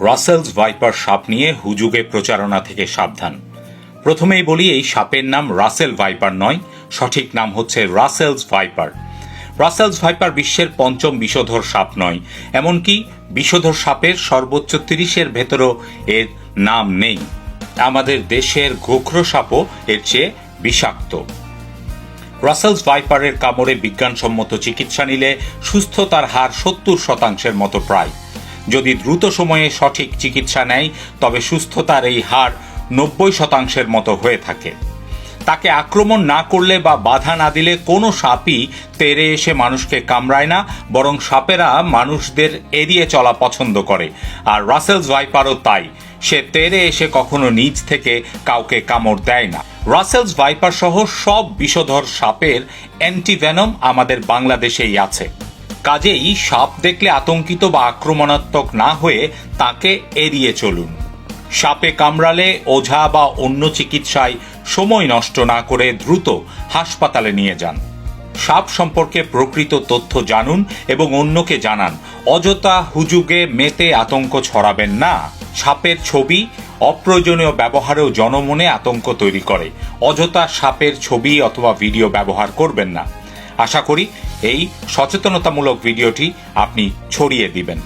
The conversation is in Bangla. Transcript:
রাসেলস ভাইপার সাপ নিয়ে হুজুগে প্রচারণা থেকে সাবধান। প্রথমেই বলি, এই সাপের নাম রাসেল ভাইপার নয়, সঠিক নাম হচ্ছে রাসেলস ভাইপার। রাসেলস ভাইপার বিশ্বের পঞ্চম বিষধর সাপ নয়, এমনকি বিষধর সাপের সর্বোচ্চ তিরিশের ভেতরও এর নাম নেই। আমাদের দেশের গোখরো সাপও এর চেয়ে বিষাক্ত। রাসেলস ভাইপারের কামড়ে বিজ্ঞানসম্মত চিকিৎসা নিলে সুস্থতার হার সত্তর শতাংশের মতো প্রায়। যদি দ্রুত সময়ে সঠিক চিকিৎসা নেয়, তবে সুস্থতার এই হার নব্বই শতাংশের মতো হয়ে থাকে। তাকে আক্রমণ না করলে বা বাধা না দিলে কোনো সাপই তেরে এসে মানুষকে কামড়ায় না, বরং সাপেরা মানুষদের এড়িয়ে চলা পছন্দ করে। আর রাসেলস ভাইপারও তাই। সে তেরে এসে কখনো নিজ থেকে কাউকে কামড় দেয় না। রাসেলস ভাইপার সহ সব বিষধর সাপের অ্যান্টিভেনম আমাদের বাংলাদেশেই আছে। কাজেই সাপ দেখলে আতঙ্কিত বা আক্রমণাত্মক না হয়ে তাকে এড়িয়ে চলুন। সাপে কামড়ালে ওঝা বা অন্য চিকিৎসায় সময় নষ্ট না করে দ্রুত হাসপাতালে নিয়ে যান। সাপ সম্পর্কে প্রকৃত তথ্য জানুন এবং অন্যকে জানান, অযথা হুজুগে মেতে আতঙ্ক ছড়াবেন না। সাপের ছবি অপ্রয়োজনীয় ব্যবহারেও জনমনে আতঙ্ক তৈরি করে। অযথা সাপের ছবি অথবা ভিডিও ব্যবহার করবেন না। আশা করি এই সচেতনতামূলক ভিডিওটি আপনি ছড়িয়ে দিবেন।